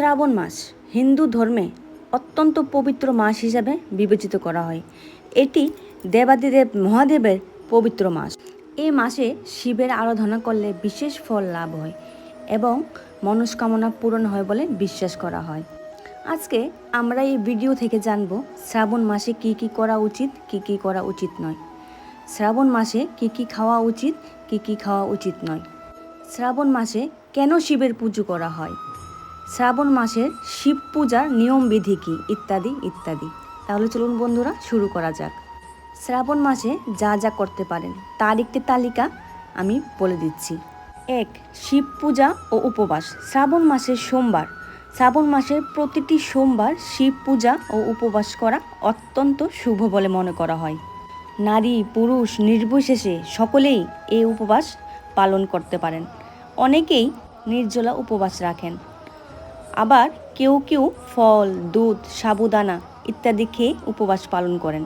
শ্রাবণ মাস হিন্দু ধর্মে অত্যন্ত পবিত্র মাস হিসাবে বিবেচিত করা হয়। এটি দেবাদিদেব মহাদেবের পবিত্র মাস। এই মাসে শিবের আরাধনা করলে বিশেষ ফল লাভ হয় এবং মনস্কামনা পূরণ হয় বলে বিশ্বাস করা হয়। আজকে আমরা এই ভিডিও থেকে জানব শ্রাবণ মাসে কি কি করা উচিত, কি কি করা উচিত নয়। শ্রাবণ মাসে কি কি খাওয়া উচিত, কি কি খাওয়া উচিত নয়। শ্রাবণ মাসে কেন শিবের পুজো করা হয়? শ্রাবণ মাসের শিব পূজার নিয়মবিধি কী? ইত্যাদি ইত্যাদি। তাহলে চলুন বন্ধুরা, শুরু করা যাক। শ্রাবণ মাসে যা যা করতে পারেন, তার একটি তালিকা আমি বলে দিচ্ছি। এক, শিব পূজা ও উপবাস। শ্রাবণ মাসের সোমবার। শ্রাবণ মাসের প্রতিটি সোমবার শিব পূজা ও উপবাস করা অত্যন্ত শুভ বলে মনে করা হয়। নারী, পুরুষ, নির্বিশেষে সকলেই এই উপবাস পালন করতে পারেন। অনেকেই নির্জলা উপবাস রাখেন। আবার কেউ কেউ ফল, দুধ, সাবুদানা ইত্যাদি খেয়ে উপবাস পালন করেন।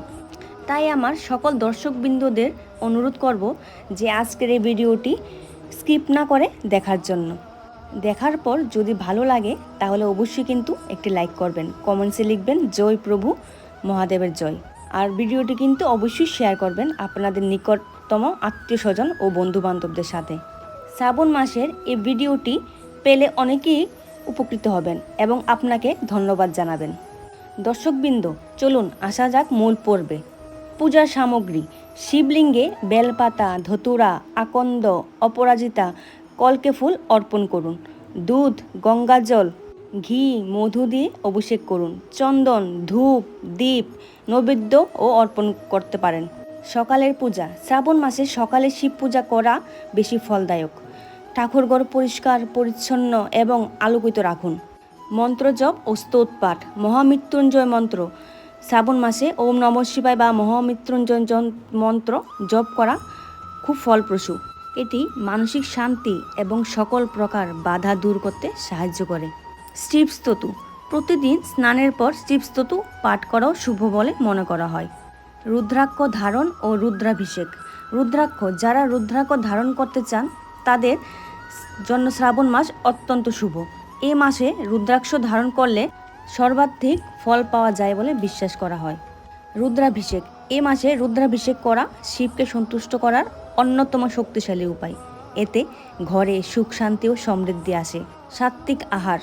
তাই আমার সকল দর্শকবৃন্দদের অনুরোধ করব যে আজকের এই ভিডিওটি স্কিপ না করে দেখার জন্য। দেখার পর যদি ভালো লাগে, তাহলে অবশ্যই কিন্তু একটি লাইক করবেন। কমেন্টসে লিখবেন, জয় প্রভু, মহাদেবের জয়। আর ভিডিওটি কিন্তু অবশ্যই শেয়ার করবেন আপনাদের নিকটতম আত্মীয় স্বজন ও বন্ধু বান্ধবদের সাথে। শ্রাবণ মাসের এই ভিডিওটি পেলে অনেকেই উপকৃত হবেন এবং আপনাকে ধন্যবাদ জানাবেন। দর্শকবৃন্দ, চলুন আসা যাক মূল পর্বে। পূজার সামগ্রী, শিবলিঙ্গে বেলপাতা, ধতুরা, আকন্দ, অপরাজিতা, কলকে ফুল অর্পণ করুন। দুধ গঙ্গাজল ঘি, মধু দিয়ে অভিষেক করুন। চন্দন, ধূপ, দীপ, নৈবেদ্য ও অর্পণ করতে পারেন। সকালের পূজা, শ্রাবণ মাসে সকালে শিব পূজা করা বেশি ফলদায়ক। ঠাকুরঘর পরিষ্কার, পরিচ্ছন্ন এবং আলোকিত রাখুন। মন্ত্র জপ ও স্তোত পাঠ। মহামৃত্যুঞ্জয় মন্ত্র। শ্রাবণ মাসে ওম নম শিবায় বা মহামৃত্যুঞ্জয় মন্ত্র জপ করা খুব ফলপ্রসূ। এটি মানসিক শান্তি এবং সকল প্রকার বাধা দূর করতে সাহায্য করে। স্টিপস্ততু প্রতিদিন স্নানের পর স্টিপস্ততু পাঠ করাও শুভ বলে মনে করা হয়। রুদ্রাক্ষ ধারণ ও রুদ্রাভিষেক। রুদ্রাক্ষ, যারা রুদ্রাক্ষ ধারণ করতে চান, তাদের জন্য শ্রাবণ মাস অত্যন্ত শুভ। এ মাসে রুদ্রাক্ষ ধারণ করলে সর্বাধিক ফল পাওয়া যায় বলে বিশ্বাস করা হয়। রুদ্রাভিষেক। এ মাসে রুদ্রাভিষেক করা শিবকে সন্তুষ্ট করার অন্যতম শক্তিশালী উপায়। এতে ঘরে সুখ, শান্তি ও সমৃদ্ধি আসে। সাত্ত্বিক আহার।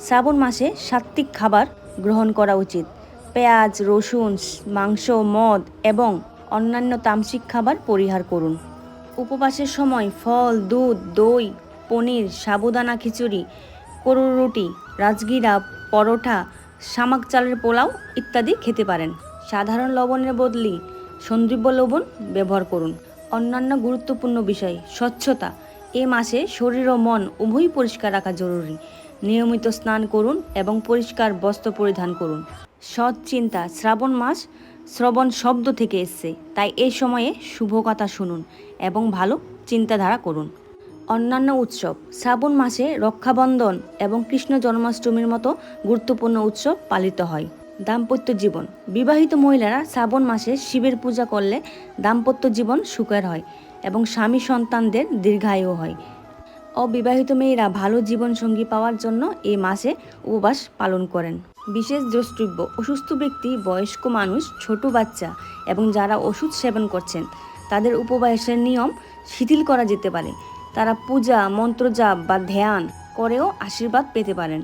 শ্রাবণ মাসে সাত্ত্বিক খাবার গ্রহণ করা উচিত। পেঁয়াজ, রসুন, মাংস, মদ এবং অন্যান্য তামসিক খাবার পরিহার করুন। উপবাসের সময় ফল, দুধ, দই, পনির, সাবুদানা খিচুড়ি করু রুটি, রাজগিরা, পরোটা শামাক চালের পোলাও ইত্যাদি খেতে পারেন। সাধারণ লবণের বদলি সন্দীপ লবণ ব্যবহার করুন। অন্যান্য গুরুত্বপূর্ণ বিষয়, স্বচ্ছতা। এ মাসে শরীর ও মন উভয়ই পরিষ্কার রাখা জরুরি। নিয়মিত স্নান করুন এবং পরিষ্কার বস্ত্র পরিধান করুন। সৎ চিন্তা, শ্রাবণ মাস শ্রবণ শব্দ থেকে এসছে। তাই এই সময়ে শুভ কথা শুনুন এবং ভালো চিন্তাধারা করুন। অন্যান্য উৎসব, শ্রাবণ মাসে রক্ষাবন্ধন এবং কৃষ্ণ জন্মাষ্টমীর মতো গুরুত্বপূর্ণ উৎসব পালিত হয়। দাম্পত্য জীবন, বিবাহিত মহিলারা শ্রাবণ মাসে শিবের পূজা করলে দাম্পত্য জীবন সুখের হয় এবং স্বামী সন্তানদের দীর্ঘায়ু হয়। অবিবাহিত মেয়েরা ভালো জীবনসঙ্গী পাওয়ার জন্য এই মাসে উপবাস পালন করেন। বিশেষ দ্রষ্টব্য, অসুস্থ ব্যক্তি, বয়স্ক মানুষ, ছোট বাচ্চা এবং যারা ওষুধ সেবন করছেন, তাদের উপবাসের নিয়ম শিথিল করা যেতে পারে। তারা পূজা, মন্ত্রজাপ বা ধ্যান করেও আশীর্বাদ পেতে পারেন।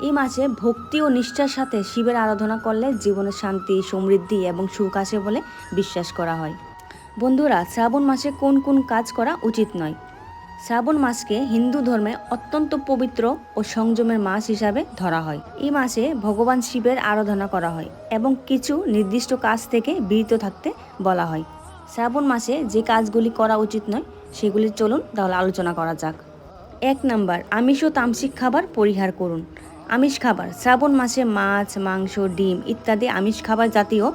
এই মাসে ভক্তি ও নিষ্ঠার সাথে শিবের আরাধনা করলে জীবনে শান্তি, সমৃদ্ধি এবং সুখ আসে বলে বিশ্বাস করা হয়। বন্ধুরা, শ্রাবণ মাসে কোন কোন কাজ করা উচিত নয়? শ্রাবণ মাসকে হিন্দু ধর্মে অত্যন্ত পবিত্র ও সংযমের মাস হিসাবে ধরা হয়। এই মাসে ভগবান শিবের আরাধনা করা হয় এবং কিছু নির্দিষ্ট কাজ থেকে বিরত থাকতে বলা হয়। শ্রাবণ মাসে যে কাজগুলি করা উচিত নয়, সেগুলি চলুন তাহলে আলোচনা করা যাক। এক নাম্বার, আমিষ ও তামসিক খাবার পরিহার করুন। আমিষ খাবার, শ্রাবণ মাসে মাছ, মাংস, ডিম ইত্যাদি আমিষ খাবার জাতীয়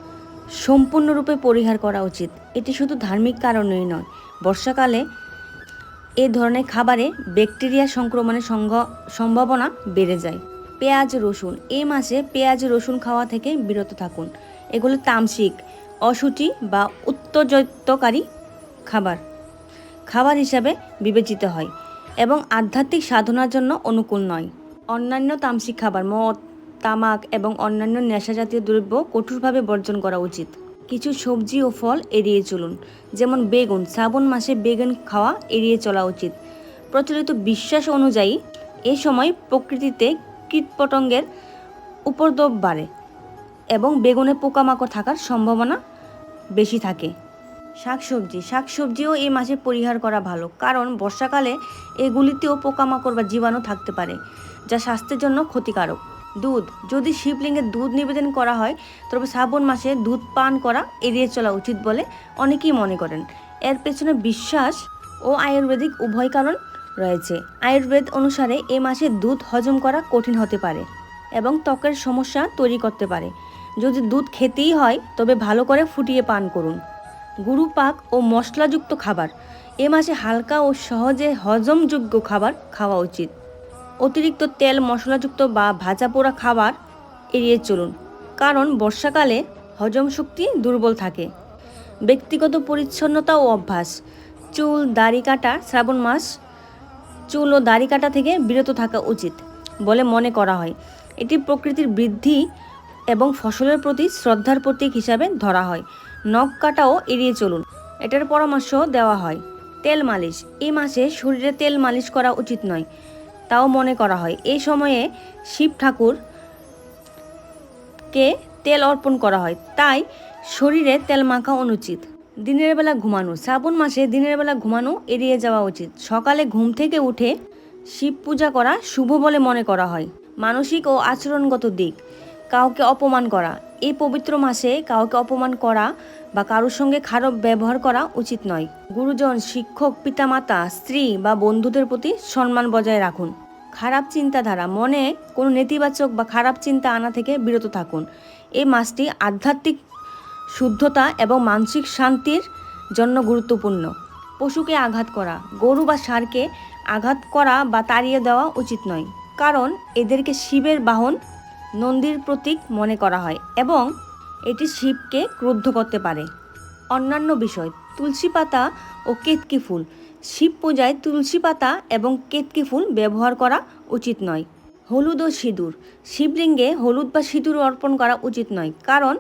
সম্পূর্ণরূপে পরিহার করা উচিত। এটি শুধু ধার্মিক কারণেই নয়, বর্ষাকালে এ ধরনের খাবারে ব্যাকটেরিয়া সংক্রমণের সম্ভাবনা বেড়ে যায়। পেঁয়াজ, রসুন। এই মাসে পেঁয়াজ, রসুন খাওয়া থেকে বিরত থাকুন। এগুলো তামসিক অসুচি বা উত্তেজিতকারী খাবার। খাবার হিসাবে বিবেচিত হয় এবং আধ্যাত্মিক সাধনার জন্য অনুকূল নয়। অন্যান্য তামসিক খাবার মদ, তামাক এবং অন্যান্য নেশাজাতীয় দ্রব্য কঠোরভাবে বর্জন করা উচিত। কিছু সবজি ও ফল এড়িয়ে চলুন। যেমন বেগুন, শ্রাবণ মাসে বেগুন খাওয়া এড়িয়ে চলা উচিত। প্রচলিত বিশ্বাস অনুযায়ী, এ সময় প্রকৃতিতে কীটপতঙ্গের উপদ্রব বাড়ে এবং বেগুনে পোকামাকড় থাকার সম্ভাবনা বেশি থাকে। শাকসবজি, শাকসবজিও এই মাসে পরিহার করা ভালো, কারণ বর্ষাকালে এগুলিতেও পোকামাকড় বা জীবাণু থাকতে পারে, যা স্বাস্থ্যের জন্য ক্ষতিকারক। দুধ। যদি শিবলিঙ্গে দুধ নিবেদন করা হয়, তবে শ্রাবণ মাসে দুধ পান করা এড়িয়ে চলা উচিত বলে অনেকেই মনে করেন। এর পেছনে বিশ্বাস ও আয়ুর্বেদিক উভয় কারণ রয়েছে। আয়ুর্বেদ অনুসারে এ মাসে দুধ হজম করা কঠিন হতে পারে এবং ত্বকের সমস্যা তৈরি করতে পারে। যদি দুধ খেতেই হয়, তবে ভালো করে ফুটিয়ে পান করুন। গুরু পাক ও মশলাযুক্ত খাবার। এ মাসে হালকা ও সহজে হজমযোগ্য খাবার খাওয়া উচিত। অতিরিক্ত তেল, মশলাযুক্ত বা ভাজা পোড়া খাবার এড়িয়ে চলুন, কারণ বর্ষাকালে হজম শক্তি দুর্বল থাকে। ব্যক্তিগত পরিচ্ছন্নতা ও অভ্যাস। চুল, দাড়ি কাটা, শ্রাবণ মাস, চুল ও দাড়ি কাটা থেকে বিরত থাকা উচিত বলে মনে করা হয়। এটি প্রকৃতির বৃদ্ধি এবং ফসলের প্রতি শ্রদ্ধার প্রতীক হিসাবে ধরা হয়। নখ কাটাও এড়িয়ে চলুন, এটার পরামর্শ দেওয়া হয়। তেল মালিশ। এই মাসে শরীরে তেল মালিশ করা উচিত নয়। তাও মনে করা হয়। এই সময়ে শিব ঠাকুর কে তেল অর্পণ করা হয়। তাই শরীরে তেল মাখা অনুচিত। দিনের বেলা ঘুমানো। শ্রাবণ মাসে দিনের বেলা ঘুমানো এড়িয়ে যাওয়া উচিত। সকালে ঘুম থেকে উঠে শিব পূজা করা শুভ বলে মনে করা হয়। মানসিক ও আচরণগত দিক। কাউকে অপমান করা। এই পবিত্র মাসে কাউকে অপমান করা বা কারোর সঙ্গে খারাপ ব্যবহার করা উচিত নয়। গুরুজন, শিক্ষক, পিতামাতা, স্ত্রী বা বন্ধুদের প্রতি সম্মান বজায় রাখুন। খারাপ চিন্তাধারা, মনে কোনো নেতিবাচক বা খারাপ চিন্তা আনা থেকে বিরত থাকুন। এই মাসটি আধ্যাত্মিক শুদ্ধতা এবং মানসিক শান্তির জন্য গুরুত্বপূর্ণ। পশুকে আঘাত করা, গরু বা ষাঁড়কে আঘাত করা বা তাড়িয়ে দেওয়া উচিত নয়। কারণ এদেরকে শিবের বাহন নন্দীর প্রতীক মনে করা হয় এবং এটি শিবকে ক্রুদ্ধ করতে পারে। অন্যান্য বিষয়, তুলসী পাতা ও কেতকি ফুল। শিব পূজায় তুলসী পাতা এবং কেতকি ফুল ব্যবহার করা উচিত নয়। হলুদ ও সিঁদুর। শিবলিঙ্গে হলুদ বা সিঁদুর অর্পণ করা উচিত নয়, কারণ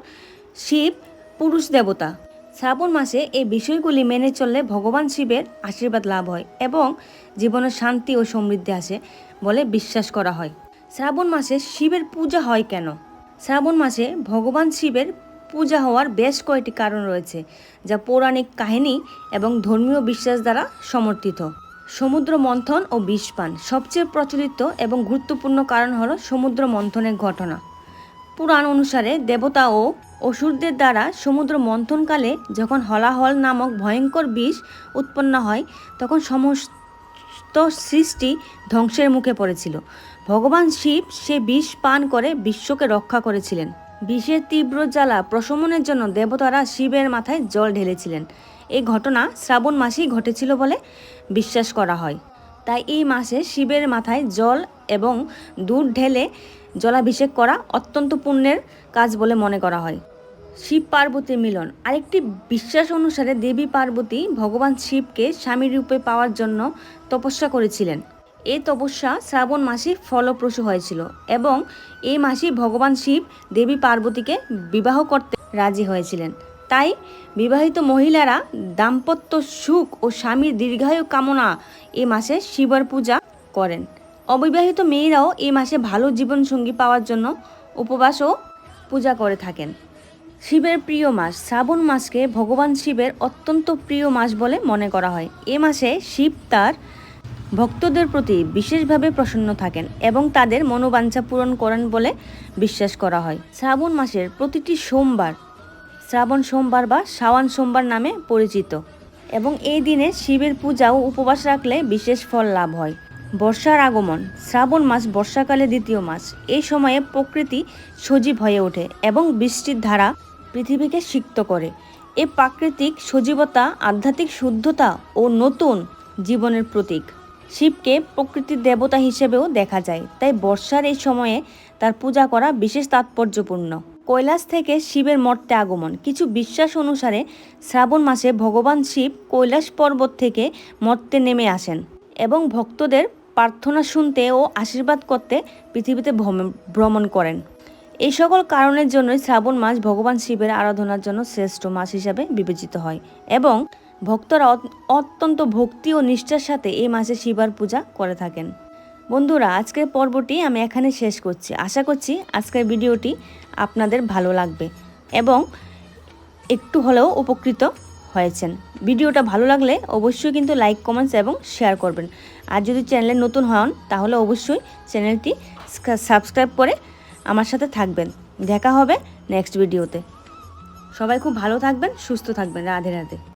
শিব পুরুষ দেবতা। শ্রাবণ মাসে এই বিষয়গুলি মেনে চললে ভগবান শিবের আশীর্বাদ লাভ হয় এবং জীবনে শান্তি ও সমৃদ্ধি আসে বলে বিশ্বাস করা হয়। শ্রাবণ মাসে শিবের পূজা হয় কেন? শ্রাবণ মাসে ভগবান শিবের পূজা হওয়ার বেশ কয়েকটি কারণ রয়েছে, যা পৌরাণিক কাহিনী এবং ধর্মীয় বিশ্বাস দ্বারা সমর্থিত। সমুদ্র মন্থন ও বিষপান সবচেয়ে প্রচলিত এবং গুরুত্বপূর্ণ কারণ হলো সমুদ্র মন্থনের ঘটনা। পুরাণ অনুসারে দেবতা ও অসুরদের দ্বারা সমুদ্র মন্থনকালে যখন হলাহল নামক ভয়ঙ্কর বিষ উৎপন্ন হয়, তখন সমস্ত সৃষ্টি ধ্বংসের মুখে পড়েছিল। ভগবান শিব সে বিষ পান করে বিশ্বকে রক্ষা করেছিলেন। বিষের তীব্র জ্বালা প্রশমনের জন্য দেবতারা শিবের মাথায় জল ঢেলেছিলেন। এই ঘটনা শ্রাবণ মাসেই ঘটেছিল বলে বিশ্বাস করা হয়। তাই এই মাসে শিবের মাথায় জল এবং দুধ ঢেলে জলাভিষেক করা অত্যন্ত পুণ্যের কাজ বলে মনে করা হয়। শিব পার্বতীর মিলন। আরেকটি বিশ্বাস অনুসারে দেবী পার্বতী ভগবান শিবকে স্বামী রূপে পাওয়ার জন্য তপস্যা করেছিলেন। এই তপস্যা শ্রাবণ মাসে ফলপ্রসূ হয়েছিল এবং এই মাসেই ভগবান শিব দেবী পার্বতীকে বিবাহ করতে রাজি হয়েছিলেন। তাই বিবাহিত মহিলারা দাম্পত্য সুখ ও স্বামীর দীর্ঘায়ু কামনা এ মাসে শিবর পূজা করেন। অবিবাহিত মেয়েরাও এই মাসে ভালো জীবনসঙ্গী পাওয়ার জন্য উপবাস ও পূজা করে থাকেন। শিবের প্রিয় মাস, শ্রাবণ মাসকে ভগবান শিবের অত্যন্ত প্রিয় মাস বলে মনে করা হয়। এ মাসে শিব তার ভক্তদের প্রতি বিশেষভাবে প্রসন্ন থাকেন এবং তাদের মনোবাঞ্ছা পূরণ করেন বলে বিশ্বাস করা হয়। শ্রাবণ মাসের প্রতিটি সোমবার, শ্রাবণ সোমবার বা শাওয়ান সোমবার নামে পরিচিত এবং এই দিনে শিবের পূজা ও উপবাস রাখলে বিশেষ ফল লাভ হয়। বর্ষার আগমন, শ্রাবণ মাস বর্ষাকালে দ্বিতীয় মাস। এই সময়ে প্রকৃতি সজীব হয়ে ওঠে এবং বৃষ্টির ধারা পৃথিবীকে সিক্ত করে। এ প্রাকৃতিক সজীবতা, আধ্যাত্মিক শুদ্ধতা ও নতুন জীবনের প্রতীক। শিবকে প্রকৃতির দেবতা হিসেবেও দেখা যায়, তাই বর্ষার এই সময়ে তার পূজা করা বিশেষ তাৎপর্যপূর্ণ। কৈলাস থেকে শিবের মর্তে আগমন, কিছু বিশ্বাস অনুসারে শ্রাবণ মাসে ভগবান শিব কৈলাস পর্বত থেকে মর্তে নেমে আসেন এবং ভক্তদের প্রার্থনা শুনতে ও আশীর্বাদ করতে পৃথিবীতে ভ্রমণ করেন। এই সকল কারণের জন্যই শ্রাবণ মাস ভগবান শিবের আরাধনার জন্য শ্রেষ্ঠ মাস হিসাবে বিবেচিত হয় এবং ভক্তরা অত- অত্যন্ত ভক্তি ও নিষ্ঠার সাথে এই মাসে শিবার পূজা করে থাকেন। বন্ধুরা, আজকের পর্বটি আমি এখানে শেষ করছি। আশা করছি আজকের ভিডিওটি আপনাদের ভালো লাগবে এবং একটু হলেও উপকৃত হয়েছেন। ভিডিওটা ভালো লাগলে অবশ্যই কিন্তু লাইক, কমেন্টস এবং শেয়ার করবেন। আর যদি চ্যানেলে নতুন হন, তাহলে অবশ্যই চ্যানেলটি সাবস্ক্রাইব করে আমার সাথে থাকবেন। দেখা হবে নেক্সট ভিডিওতে। সবাই খুব ভালো থাকবেন, সুস্থ থাকবেন। রাধে রাধে।